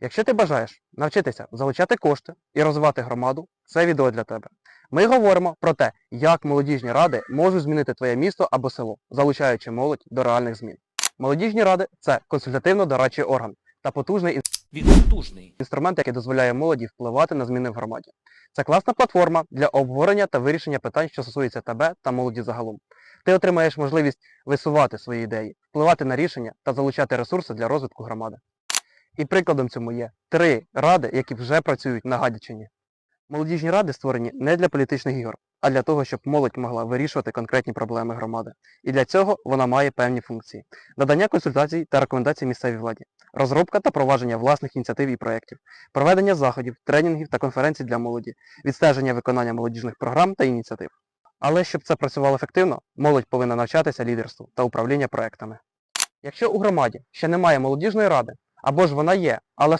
Якщо ти бажаєш навчитися залучати кошти і розвивати громаду, це відео для тебе. Ми говоримо про те, як молодіжні ради можуть змінити твоє місто або село, залучаючи молодь до реальних змін. Молодіжні ради це консультативно-дорадчий орган та потужний Він інструмент, який дозволяє молоді впливати на зміни в громаді. Це класна платформа для обговорення та вирішення питань, що стосуються тебе та молоді загалом. Ти отримаєш можливість висувати свої ідеї, впливати на рішення та залучати ресурси для розвитку громади. І прикладом цьому є три ради, які вже працюють на Гадячині. Молодіжні ради створені не для політичних ігор, а для того, щоб молодь могла вирішувати конкретні проблеми громади. І для цього вона має певні функції: надання консультацій та рекомендацій місцевій владі, розробка та провадження власних ініціатив і проєктів, проведення заходів, тренінгів та конференцій для молоді, відстеження виконання молодіжних програм та ініціатив. Але щоб це працювало ефективно, молодь повинна навчатися лідерству та управління проектами. Якщо у громаді ще немає молодіжної ради, або ж вона є, але